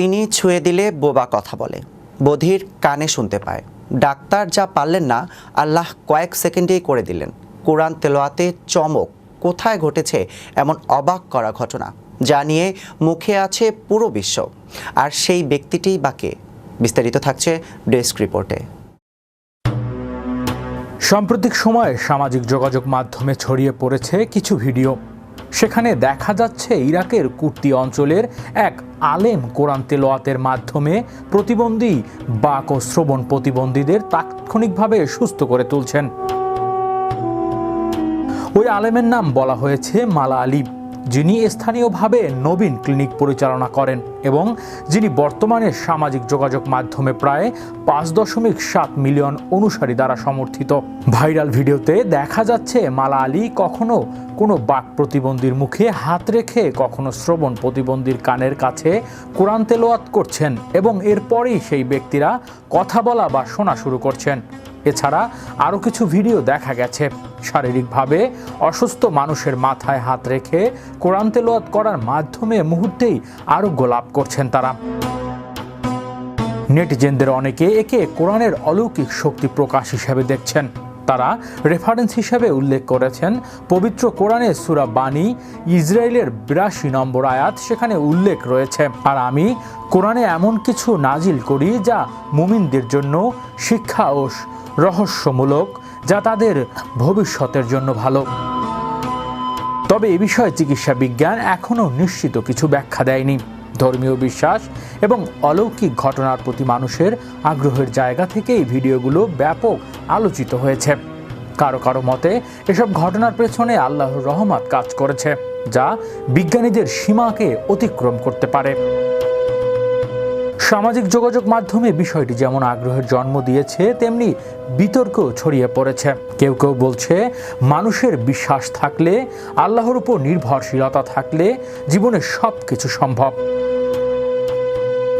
তিনি ছুঁয়ে দিলে বোবা কথা বলে। বধির কানে শুনতে পায়। ডাক্তার যা পারলেন না, আল্লাহ কয়েক সেকেন্ডেই করে দিলেন। কোরআন তেলোয়াতে চমক। কোথায় ঘটেছে এমন অবাক করা ঘটনা, যা নিয়ে মুখে আছে পুরো বিশ্ব। আর সেই ব্যক্তিটিই বাকে বিস্তারিত থাকছে ডেস্ক রিপোর্টে। সাম্প্রতিক সময়ে সামাজিক যোগাযোগ মাধ্যমে ছড়িয়ে পড়েছে কিছু ভিডিও। সেখানে দেখা যাচ্ছে ইরাকের কুর্তি অঞ্চলের এক আলেম কোরআন তেলোয়াতের মাধ্যমে প্রতিবন্ধী বাক ও শ্রবণ প্রতিবন্ধীদের তাৎক্ষণিকভাবে সুস্থ করে তুলছেন। ওই আলেমের নাম বলা হয়েছে মালা আলী যিনি স্থানীয়ভাবে নবীন ক্লিনিক পরিচালনা করেন এবং যিনি বর্তমানে সামাজিক যোগাযোগ মাধ্যমে প্রায় পাঁচ দশমিক সাত মিলিয়ন অনুসারী দ্বারা সমর্থিত। ভাইরাল ভিডিওতে দেখা যাচ্ছে, মালা আলী কখনো কোনো বাক প্রতিবন্ধীর মুখে হাত রেখে কখনো শ্রবণ প্রতিবন্ধীর কানের কাছে কোরআন তেলোয়াত করছেন এবং এরপরেই সেই ব্যক্তিরা কথা বলা বা শোনা শুরু করছেন। এছাড়া আরও কিছু ভিডিও দেখা গেছে। শারীরিকভাবে অসুস্থ মানুষের মাথায় হাত রেখে কোরআন তেলোয়াত করার মাধ্যমে মুহূর্তেই আরোগ্য লাভ করছেন তারা। নেটিজেনদের অনেকে একে কোরআনের অলৌকিক শক্তি প্রকাশ হিসেবে দেখছেন। তারা রেফারেন্স হিসেবে উল্লেখ করেছেন, পবিত্র কোরআনের সুরা বাণী ইসরায়েলের বিরাশি নম্বর আয়াত সেখানে উল্লেখ রয়েছে। আর আমি কোরআনে এমন কিছু নাজিল করি যা মুমিনদের জন্য শিক্ষা ও রহস্যমূলক, যা তাদের ভবিষ্যতের জন্য ভালো। তবে এ বিষয়ে চিকিৎসা বিজ্ঞান এখনও নিশ্চিত কিছু ব্যাখ্যা দেয়নি। ধর্মীয় বিশ্বাস এবং অলৌকিক ঘটনার প্রতি মানুষের আগ্রহের জায়গা থেকে এই ভিডিওগুলো ব্যাপক আলোচিত হয়েছে। কারও কারও মতে, এসব ঘটনার পেছনে আল্লাহর রহমত কাজ করেছে, যা বিজ্ঞানীদের সীমাকে অতিক্রম করতে পারে। সামাজিক যোগাযোগ মাধ্যমে বিষয়টি যেমন আগ্রহের জন্ম দিয়েছে, তেমনি বিতর্ক ছড়িয়ে পড়েছে। কেউ কেউ বলছে, মানুষের বিশ্বাস থাকলে, আল্লাহর উপর নির্ভরশীলতা থাকলে জীবনে সব কিছু সম্ভব।